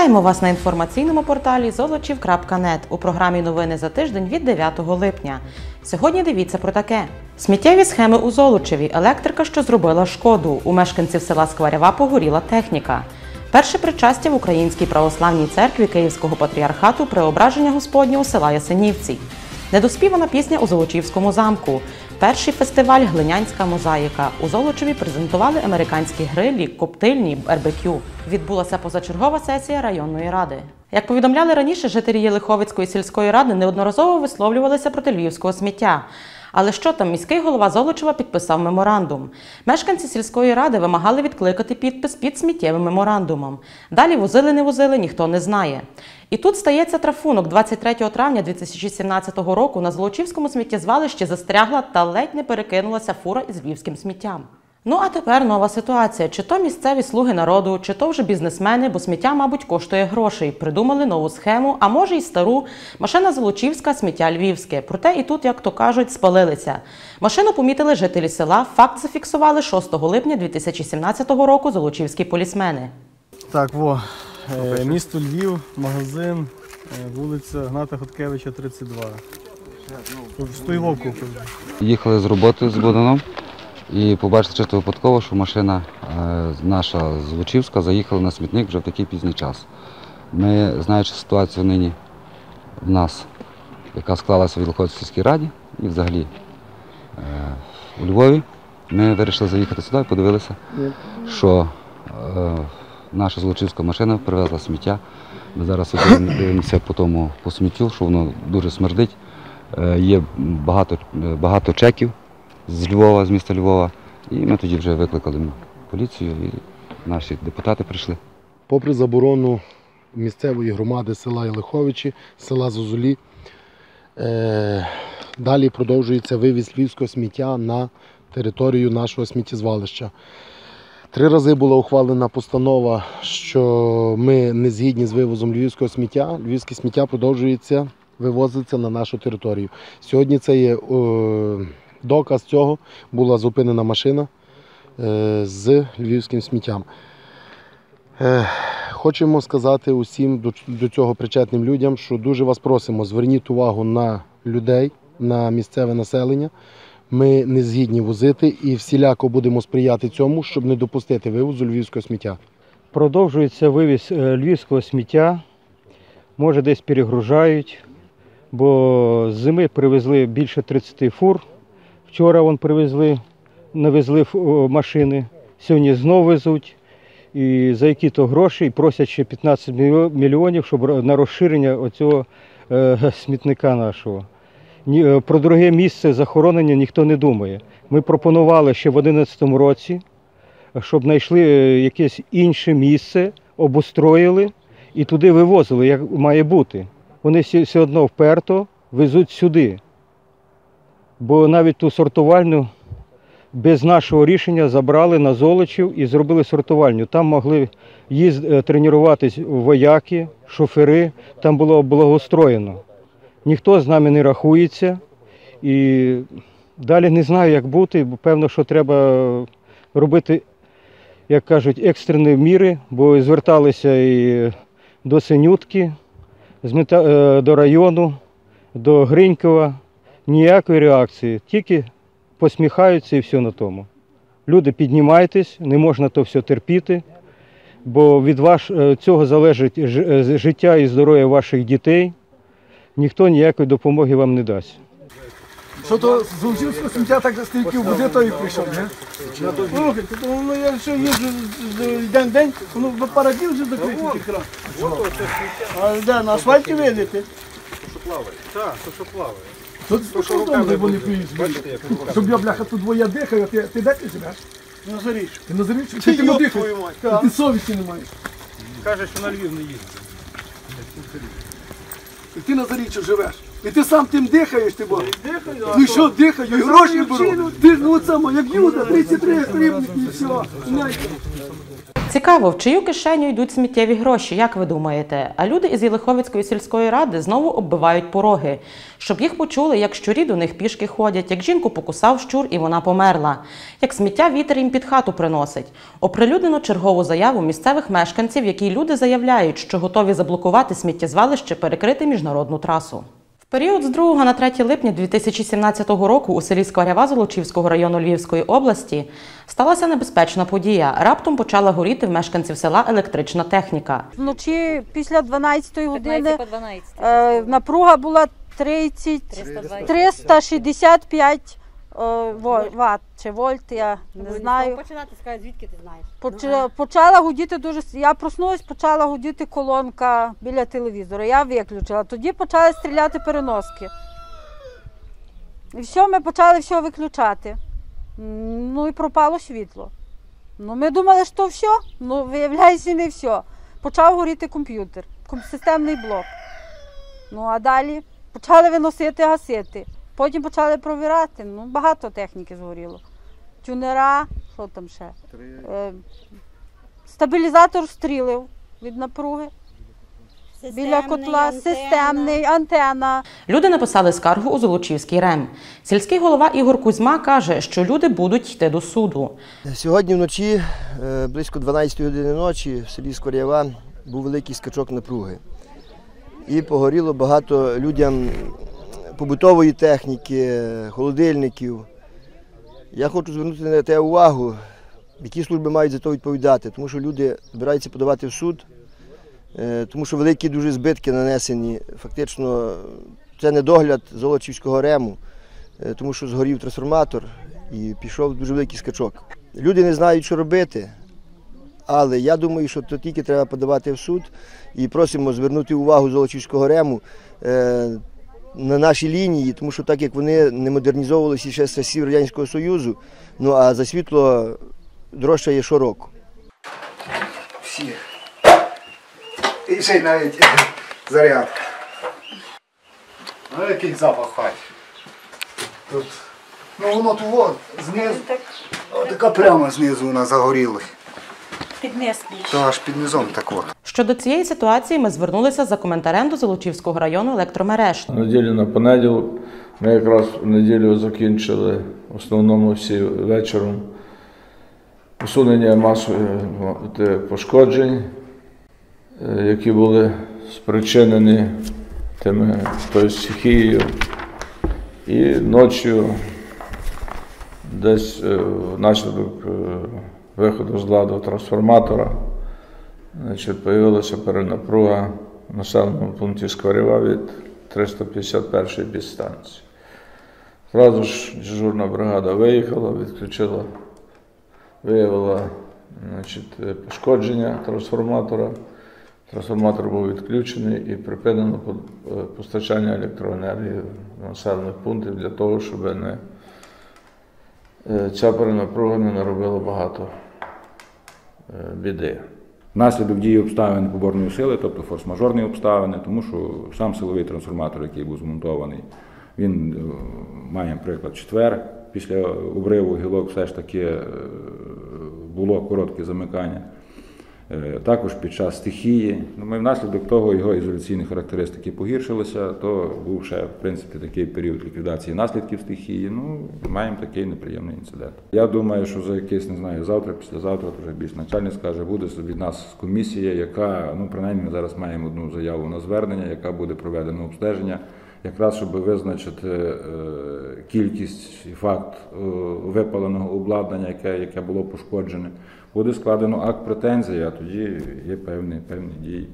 Вітаємо вас на інформаційному порталі золочів.нет у програмі Новини за тиждень від 9 липня. Сьогодні дивіться про таке: сміттєві схеми у Золочеві, електрика, що зробила шкоду. У мешканців села Скварява погоріла техніка. Перше причастя в Українській православній церкві Київського патріархату преображення Господнього села Ясенівці. Недоспівана пісня у Золочівському замку. Перший фестиваль Глинянська мозаїка. У Золочеві презентували американські грилі, коптильні, барбекю. Відбулася позачергова сесія районної ради. Як повідомляли раніше, жителі Єлиховицької сільської ради неодноразово висловлювалися проти львівського сміття. Але що там, міський голова Золочева підписав меморандум. Мешканці сільської ради вимагали відкликати підпис під сміттєвим меморандумом. Далі возили, не возили, ніхто не знає. І тут стається трафунок. 23 травня 2017 року на Золочівському сміттєзвалищі застрягла та ледь не перекинулася фура із львівським сміттям. Ну а тепер нова ситуація: чи то місцеві слуги народу, чи то вже бізнесмени, бо сміття, мабуть, коштує грошей. Придумали нову схему, а може й стару. Машина Золочівська, сміття львівське. Проте і тут, як то кажуть, спалилися. Машину помітили жителі села. Факт зафіксували 6 липня 2017 року золочівські полісмени. Так, во, е, місто Львів, магазин, е, вулиця Гната Хоткевича, 32. Стоїло купив. Їхали з роботи з Богданом і побачили чисто випадково, що машина е, наша з Лучівська заїхала на смітник вже в такий пізній час. Ми, знаючи ситуацію нині в нас, яка склалася в Ілховській сільській раді і взагалі е, у Львові, ми вирішили заїхати сюди і подивилися, що е, наша злочинська машина привезла сміття. Ми зараз дивимося по тому по сміттю, що воно дуже смердить. Є багато, багато чеків з Львова, з міста Львова. І ми тоді вже викликали поліцію і наші депутати прийшли. попри заборону місцевої громади села Єлиховичі, села Зозулі, е, далі продовжується вивіз львівського сміття на територію нашого сміттєзвалища. Три рази була ухвалена постанова, що ми не згідні з вивозом львівського сміття. Львівське сміття продовжується вивозиться на нашу територію. Сьогодні це є е, доказ цього. Була зупинена машина е, з львівським сміттям. Е, Хочемо сказати усім до, цього причетним людям, що дуже вас просимо, зверніть увагу на людей, на місцеве населення. Ми не згідні возити і всіляко будемо сприяти цьому, щоб не допустити вивозу львівського сміття. Продовжується вивіз е, львівського сміття. Може, десь перегружають, бо з зими привезли більше 30 фур. Вчора вон привезли, навезли машини, сьогодні знову везуть. І за які-то гроші просять ще 15 мільйо- мільйонів, щоб на розширення оцього е, смітника нашого. Е, Про друге місце захоронення ніхто не думає. Ми пропонували ще в 2011 році щоб знайшли е, якесь інше місце, обустроїли і туди вивозили, як має бути. Вони все одно вперто везуть сюди. Бо навіть ту сортувальню без нашого рішення забрали на Золочів і зробили сортувальню. Там могли їзд, е, тренуватись вояки, шофери, там було благоустроєно. Ніхто з нами не рахується. І далі не знаю, як бути, бо певно, що треба робити як кажуть, екстрені міри, бо зверталися і до Синютки, е, до району, до Гринькова. Ніякої реакції, тільки посміхаються і все на тому. Люди, піднімайтесь, не можна то все терпіти, бо від ваш, е, цього залежить е, життя і здоров'я ваших дітей. Ніхто ніякої допомоги вам не дасть. Що то з Лучівського сміття так стільки в води, то і прийшов, не? Слухайте, воно я що їжджу день в день, воно до парадів вже закриті ті кран. А де, на асфальті видите? Так, то що плаває. Тут то що де вони приїздять? Щоб я, бляха, тут двоє дихаю, а ти, ти де ти живеш? На Заріччю. Ти на Заріччю? Чи ти не дихаєш? Ти совісті не маєш. Каже, що на Львів не їздить. Ти на Заріччю живеш. І ти сам тим дихаєш, ти бо. Ну що дихаю, і гроші беру. Ти ж ну от само, як Юда, 33 гривники і все. Знаєте. Цікаво, в чию кишеню йдуть сміттєві гроші, як ви думаєте? А люди із Єлиховицької сільської ради знову оббивають пороги, щоб їх почули, як щурі до них пішки ходять, як жінку покусав щур і вона померла, як сміття вітер їм під хату приносить. Оприлюднено чергову заяву місцевих мешканців, які люди заявляють, що готові заблокувати сміттєзвалище, перекрити міжнародну трасу. Період з 2 на 3 липня 2017 року у селі Скварява Золочівського району Львівської області сталася небезпечна подія. Раптом почала горіти в мешканців села електрична техніка. Вночі після 12 години 15 по 12. е, напруга була 30, 320. 365 е, во- ватт чи вольт, я не знаю. Починати скажуть, звідки ти знаєш? Поч- Почала гудіти дуже. с- Я проснулась, почала гудіти колонка біля телевізора. Я виключила. Тоді почали стріляти переноски. І все, ми почали все виключати. М, Ну і пропало світло. Ну, ми думали, що все. Ну, виявляється, не все. Почав горіти комп'ютер, ком- системний блок. Ну а далі почали виносити, гасити. Потім почали провірати. Ну, багато техніки згоріло. Тюнера, що там ще? Е, стабілізатор стрілив від напруги. Біля котла, системний, антена. Люди написали скаргу у Золочівський РЕМ. Сільський голова Ігор Кузьма каже, що люди будуть йти до суду. Сьогодні вночі, е, близько 12 години ночі, в селі Скорява був великий скачок напруги. І погоріло багато людям побутової техніки, холодильників. Я хочу звернути на те увагу, які служби мають за це відповідати, тому що люди збираються подавати в суд, е, тому що великі дуже збитки нанесені. Фактично, це недогляд Золочівського рему, е, тому що згорів трансформатор і пішов дуже великий скачок. Люди не знають, що робити, але я думаю, що то тільки треба подавати в суд і просимо звернути увагу Золочівського рему е, на наші лінії, тому що так як вони не модернізовувалися ще з часів Радянського Союзу, ну а за світло дорожче є щороку. всі. І ще й навіть зарядка. Ну який запах хаті. Тут. Ну воно тут от, знизу. О, така прямо знизу вона загорілась. Піднес То аж під низом так от. Щодо цієї ситуації ми звернулися за коментарем до Золочівського району електромереж. Неділю на понеділок. Ми якраз в неділю закінчили в основному всі вечором усунення масових е, пошкоджень, е, які були спричинені тими тою стихією. І ночі десь е, внаслідок е, виходу з ладу трансформатора значить, появилася перенапруга в населеному пункті Скворєва від 351 підстанції. Зразу ж дежурна бригада виїхала, відключила, виявила значить, пошкодження трансформатора. Трансформатор був відключений і припинено е, постачання електроенергії в населених пунктів для того, щоб не, е, ця перенапруга не наробила багато біди. Внаслідок дії обставин поборної сили, тобто форс-мажорні обставини, тому що сам силовий трансформатор, який був змонтований, він е, має, наприклад, четвер. Після обриву гілок все ж таки е, було коротке замикання. Е, Також під час стихії. Ну, Ми внаслідок того його ізоляційні характеристики погіршилися, то був ще в принципі такий період ліквідації наслідків стихії. Ну, маємо такий неприємний інцидент. Я думаю, що за якийсь, не знаю, завтра, післязавтра, вже більш начальник скаже, буде від нас комісія, яка, ну принаймні ми зараз маємо одну заяву на звернення, яка буде проведено обстеження. Якраз щоб визначити е, кількість і факт е, випаленого обладнання, яке, яке було пошкоджене, буде складено акт претензії, а тоді є певні, певні дії.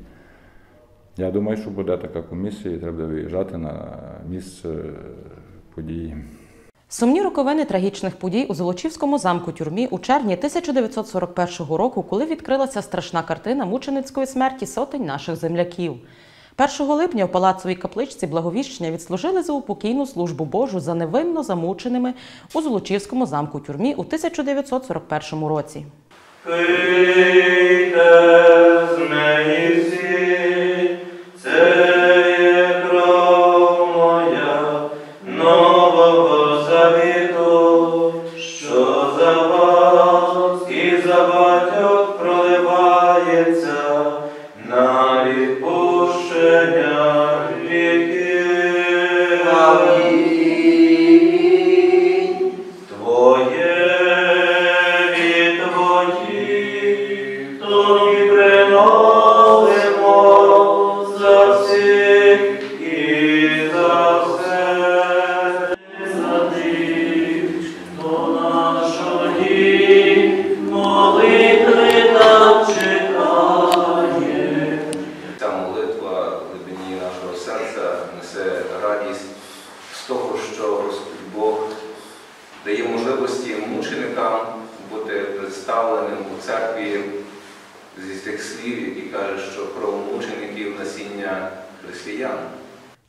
Я думаю, що буде така комісія, і треба виїжджати на місце події. Сумні роковини трагічних подій у Золочівському замку тюрмі у червні 1941 року, коли відкрилася страшна картина мученицької смерті сотень наших земляків. 1 липня в палацовій капличці Благовіщення відслужили за упокійну службу Божу за невинно замученими у Золочівському замку тюрмі у 1941 році. Cuites meis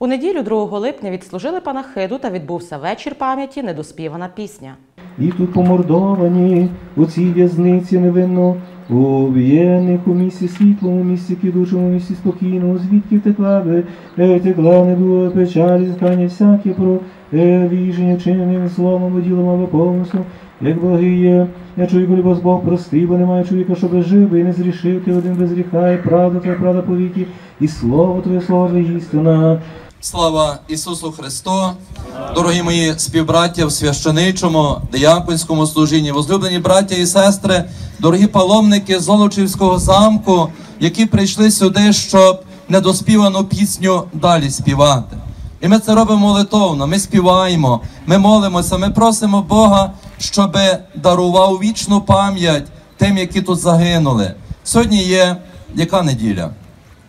Неділю 2 липня відслужили панахиду та відбувся вечір пам'яті недоспівана пісня. І тут помордовані у цій в'язниці невинно, уб'єних у місті світлому, у місті кідучому, у місті спокійному, звідки текла би, е, текла не було печалі, зіхання всяке про е, віження, вчиненим словом, ділом, або помислом, як благий є, я чую, коли Бог простив, бо немає чоловіка, щоб жив, і не зрішив, ти один без гріха, і правда твоя правда повіки, і слово твоє, слово істина. Слава Ісусу Христу! Дорогі мої співбраття в священичому, дияконському служінні, возлюблені браття і сестри, дорогі паломники Золочівського замку, які прийшли сюди, щоб недоспівану пісню далі співати. І ми це робимо молитовно, ми співаємо, ми молимося, ми просимо Бога, щоб дарував вічну пам'ять тим, які тут загинули. Сьогодні є яка неділя?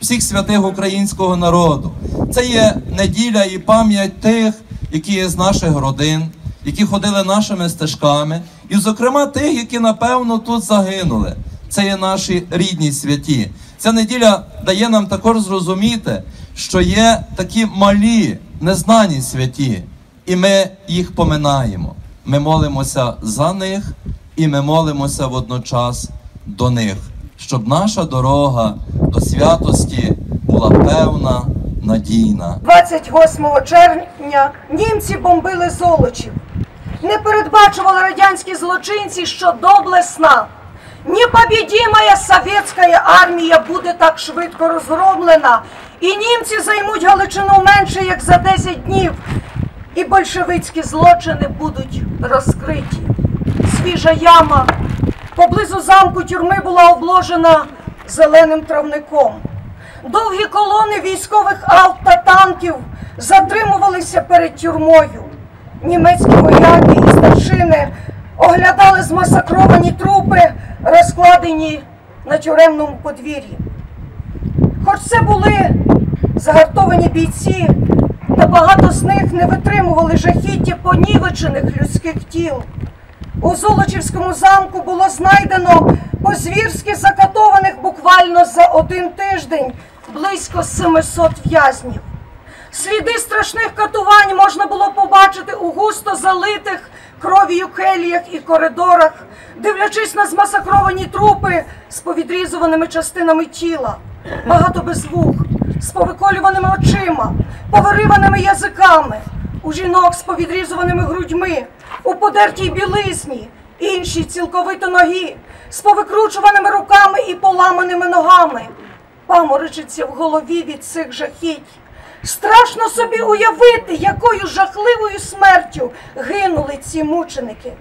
Всіх святих українського народу. Це є неділя і пам'ять тих, які є з наших родин, які ходили нашими стежками, і, зокрема, тих, які напевно тут загинули. Це є наші рідні святі. Ця неділя дає нам також зрозуміти, що є такі малі, незнані святі, і ми їх поминаємо. Ми молимося за них, і ми молимося водночас до них, щоб наша дорога до святості була певна, надійна. 28 червня німці бомбили Золочів. Не передбачували радянські злочинці, що доблесна, непобідімая совєтська армія буде так швидко розгромлена, і німці займуть Галичину менше як за 10 днів, і большевицькі злочини будуть розкриті. Свіжа яма поблизу замку тюрми була обложена зеленим травником. Довгі колони військових авт та танків затримувалися перед тюрмою. Німецькі вояки і старшини оглядали змасакровані трупи, розкладені на тюремному подвір'ї. Хоч це були загартовані бійці, та багато з них не витримували жахіття понівечених людських тіл. У Золочівському замку було знайдено по-звірськи закатованих буквально за один тиждень близько 700 в'язнів. Сліди страшних катувань можна було побачити у густо залитих кров'ю келіях і коридорах, дивлячись на змасакровані трупи з повідрізуваними частинами тіла, багато без вух, з повиколюваними очима, повириваними язиками, у жінок з повідрізуваними грудьми, у подертій білизні, інші цілковито ногі, з повикручуваними руками і поламаними ногами. Паморочиться в голові від цих жахіть. Страшно собі уявити, якою жахливою смертю гинули ці мученики.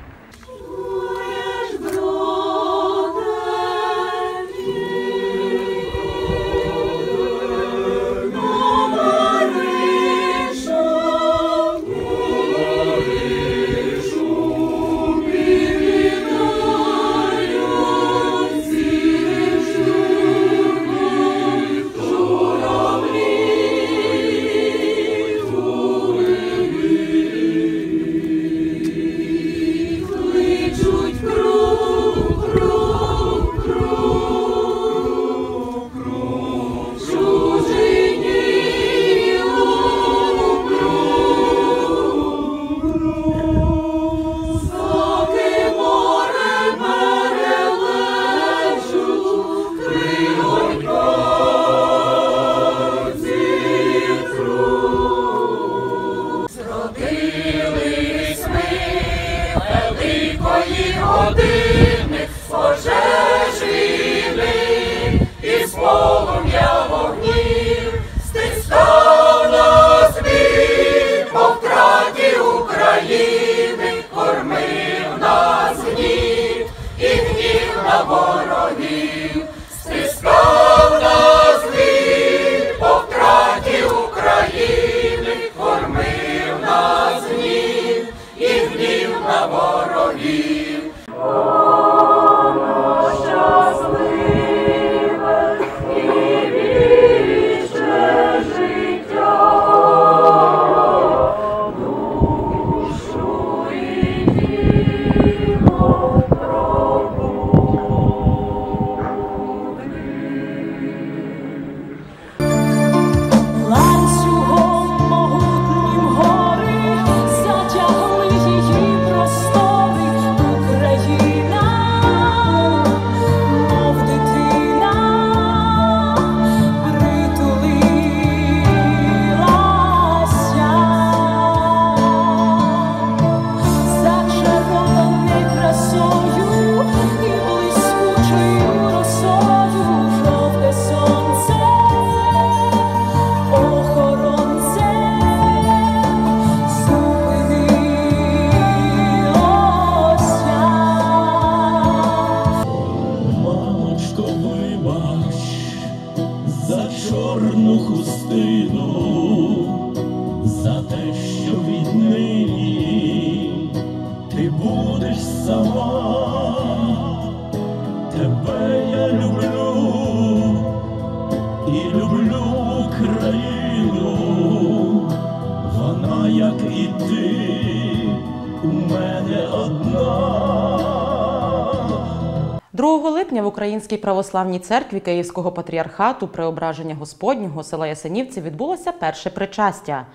2 липня в Українській православній церкві Київського патріархату Преображення Господнього села Ясенівці відбулося перше причастя.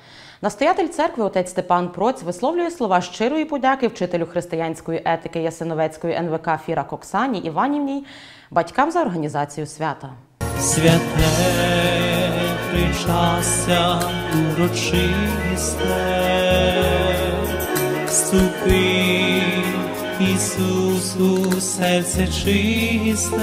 Настоятель церкви отець Степан Проць висловлює слова щирої подяки вчителю християнської етики Ясиновецької НВК Фіра Коксані Іванівній, батькам за організацію свята. Святе причастя урочисте, вступи, Ісусу, серце чисте,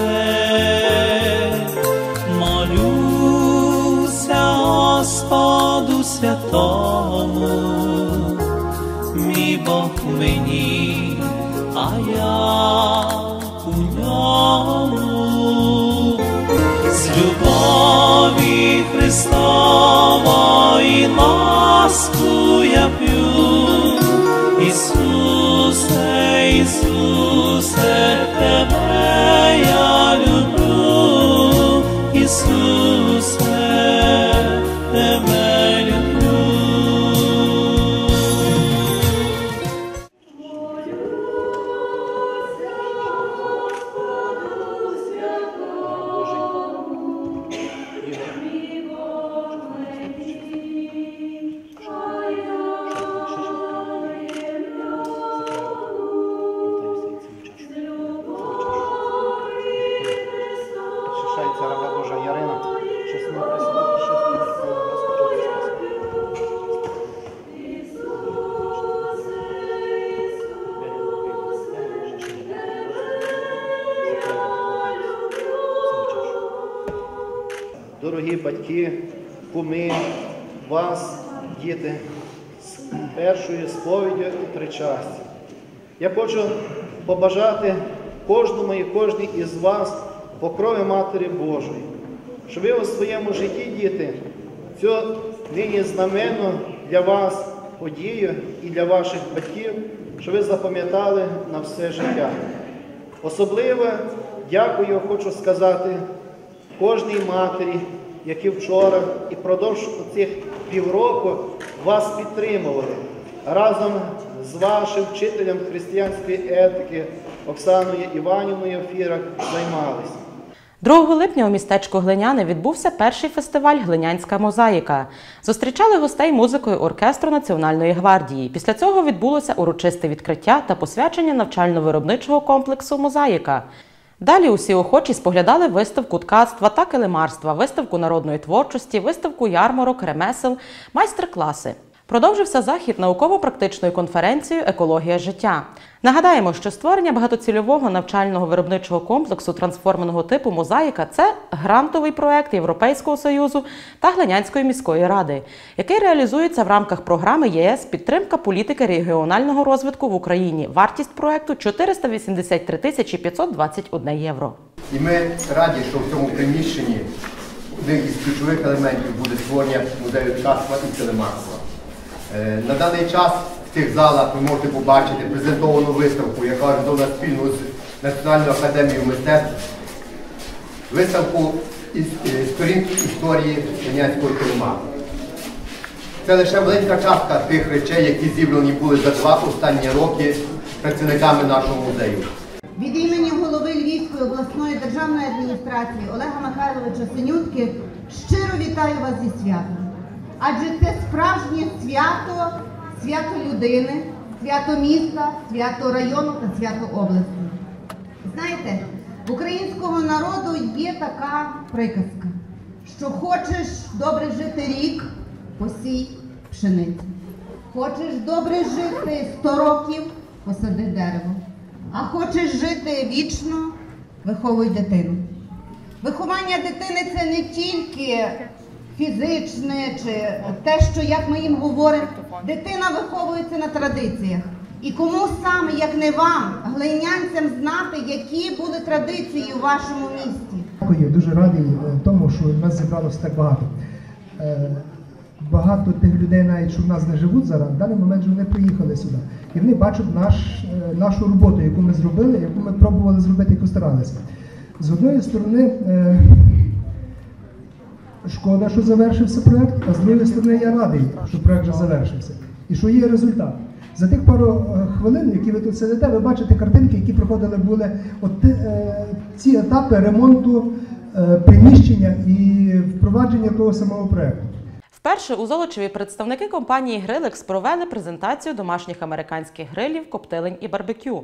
молюся Господу святому, мій Бог мені, а я у ньому. З любові Христової Дорогі батьки, куми, вас, діти, з першою сповіддю і причастя. Я хочу побажати кожному і кожній із вас покрови Матері Божої, щоб ви у своєму житті, діти, цю нині знаменну для вас подію і для ваших батьків, щоб ви запам'ятали на все життя. Особливо дякую, хочу сказати, кожній матері, які вчора і впродовж цих півроку вас підтримували разом з вашим вчителем християнської етики Оксаною Іванівною Фірак займалися. 2 липня у містечку Глиняне відбувся перший фестиваль Глинянська мозаїка. Зустрічали гостей музикою оркестру Національної гвардії. Після цього відбулося урочисте відкриття та посвячення навчально-виробничого комплексу Мозаїка. Далі усі охочі споглядали виставку ткацтва та килимарства, виставку народної творчості, виставку ярмарок, ремесел, майстер-класи. Продовжився захід науково-практичною конференцією Екологія життя. Нагадаємо, що створення багатоцільового навчального виробничого комплексу трансформеного типу Мозаїка це грантовий проект Європейського союзу та Глинянської міської ради, який реалізується в рамках програми ЄС Підтримка політики регіонального розвитку в Україні. Вартість проекту 483 тисячі 521 євро. І ми раді, що в цьому приміщенні один із ключових елементів буде створення музею ткацтва і телемарства. Е, На даний час в цих залах ви можете побачити презентовану виставку, яка організована спільно з Національною академією мистецтв. Виставку е, сторінки історії Чернянського телемарства. Це лише маленька частка тих речей, які зібрані були за два останні роки працівниками нашого музею. Від імені голови Львівської обласної державної адміністрації Олега Михайловича Синютки щиро вітаю вас зі святом. Адже це справжнє свято, свято людини, свято міста, свято району та свято області. Знаєте, в українського народу є така приказка, що хочеш добре жити рік, посій пшеницю. Хочеш добре жити 100 років, посади дерево. А хочеш жити вічно, виховуй дитину. Виховання дитини це не тільки фізичне чи те, що як ми їм говоримо, дитина виховується на традиціях. І кому саме, як не вам, глинянцям, знати, які були традиції у вашому місті? Дякую, дуже радий е, тому, що нас зібралося так багато. Е, Багато тих людей, навіть що в нас не живуть зараз, в даний момент вже вони приїхали сюди. І вони бачать наш, е, нашу роботу, яку ми зробили, яку ми пробували зробити, яку старалися. З одної сторони, шкода, що завершився проєкт, а з другої сторони, я радий, що проєкт вже завершився. І що є результат. За тих пару е, хвилин, які ви тут сидите, ви бачите картинки, які проходили були от, е, ці етапи ремонту е, приміщення і впровадження того самого проекту. Вперше у Золочеві представники компанії Грилекс провели презентацію домашніх американських грилів, коптилень і барбекю.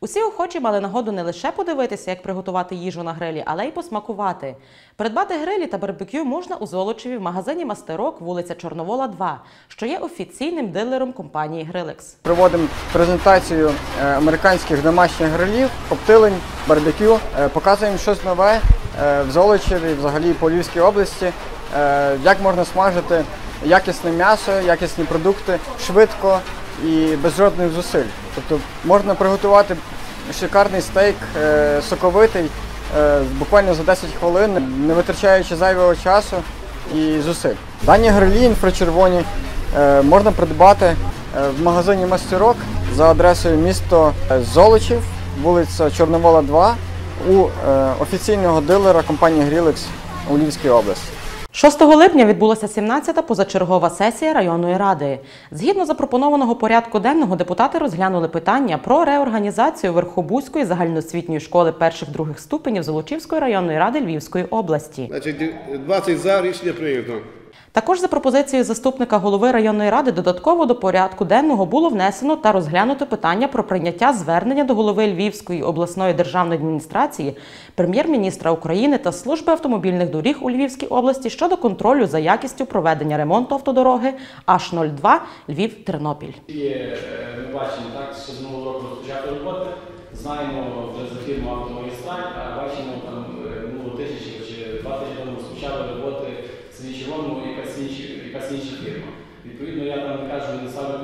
Усі охочі мали нагоду не лише подивитися, як приготувати їжу на грилі, але й посмакувати. Придбати грилі та барбекю можна у Золочеві в магазині Мастерок, вулиця Чорновола, 2, що є офіційним дилером компанії Грилекс. Проводимо презентацію е, американських домашніх грилів, коптилень, барбекю. Е, Показуємо щось нове е, в Золочеві, взагалі по Львівській області, як можна смажити якісне м'ясо, якісні продукти швидко і без жодних зусиль. Тобто можна приготувати шикарний стейк, е, соковитий, е, буквально за 10 хвилин, не витрачаючи зайвого часу і зусиль. Дані грилі інфрачервоні е, можна придбати е, в магазині Мастерок за адресою місто Золочів, вулиця Чорновола 2 у е, офіційного дилера компанії Грілекс у Львівській області. 6 липня відбулася 17-та позачергова сесія районної ради. Згідно запропонованого порядку денного, депутати розглянули питання про реорганізацію Верхобузької загальноосвітньої школи перших-других ступенів Золочівської районної ради Львівської області. Значить, 20 за рішення прийнято. Також за пропозицією заступника голови районної ради додатково до порядку денного було внесено та розглянуто питання про прийняття звернення до голови Львівської обласної державної адміністрації, прем'єр-міністра України та служби автомобільних доріг у Львівській області щодо контролю за якістю проведення ремонту автодороги H02 Львів-Тернопіль. Е, ми бачимо так, що з минулого року розпочати роботи. Знаємо вже за фірму автомагістраль, а бачимо там е, минулого тижня чи- чи два тижні тому розпочали роботи я там не кажу, не ставлю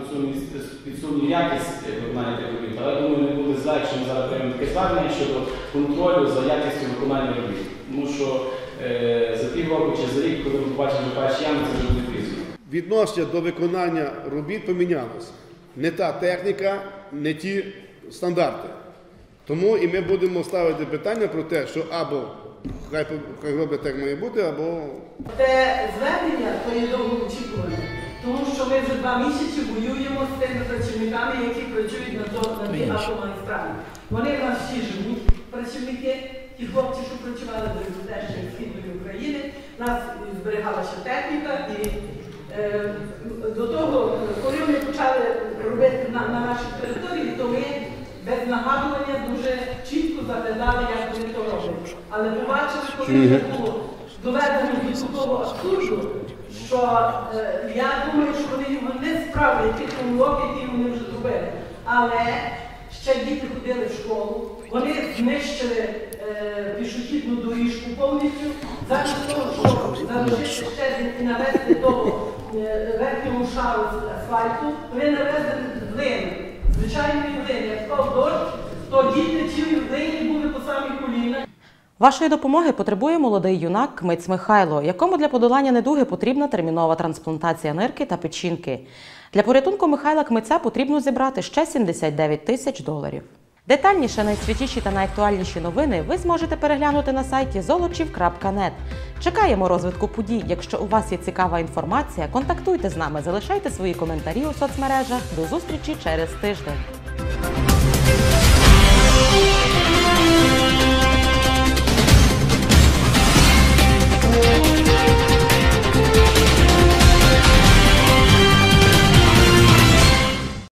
під сумнів, якість виконання тих робіт, але думаю, не буде зле, якщо ми зараз приймемо таке звернення щодо контролю за якістю виконання робіт. Тому що е, за півроку чи за рік, коли ми побачимо перші ями, це вже буде пізно. Відношення до виконання робіт помінялося. Не та техніка, не ті стандарти. Тому і ми будемо ставити питання про те, що або хай, хай роблять так має бути, або Те звернення то є довго очікуване, тому що ми вже два місяці воюємо з тими працівниками, які працюють на, то, автомагістралі. Вони в нас всі живуть, працівники, ті хлопці, що працювали до теж Східної України, нас зберігалася техніка і е, до того, коли вони почали робити на, на нашій території, то ми без нагадування дуже чітко заглядали, як вони то роблять. Але побачили, коли було доведено до такого абсурду, що е, я думаю, що вони його не справді тих помилок, які вони вже зробили. Але ще діти ходили в школу, вони знищили е, пішохідну доріжку повністю, замість того, щоб залишити щебінь і навести того е, верхнього шару з асфальту, вони навезли глини, звичайної глини. Як впав дощ, то діти в глині були. Вашої допомоги потребує молодий юнак Кмиць Михайло, якому для подолання недуги потрібна термінова трансплантація нирки та печінки. Для порятунку Михайла Кмиця потрібно зібрати ще 79 тисяч доларів. Детальніше найсвіжіші та найактуальніші новини ви зможете переглянути на сайті zolochiv.net. Чекаємо розвитку подій. Якщо у вас є цікава інформація, контактуйте з нами, залишайте свої коментарі у соцмережах. До зустрічі через тиждень.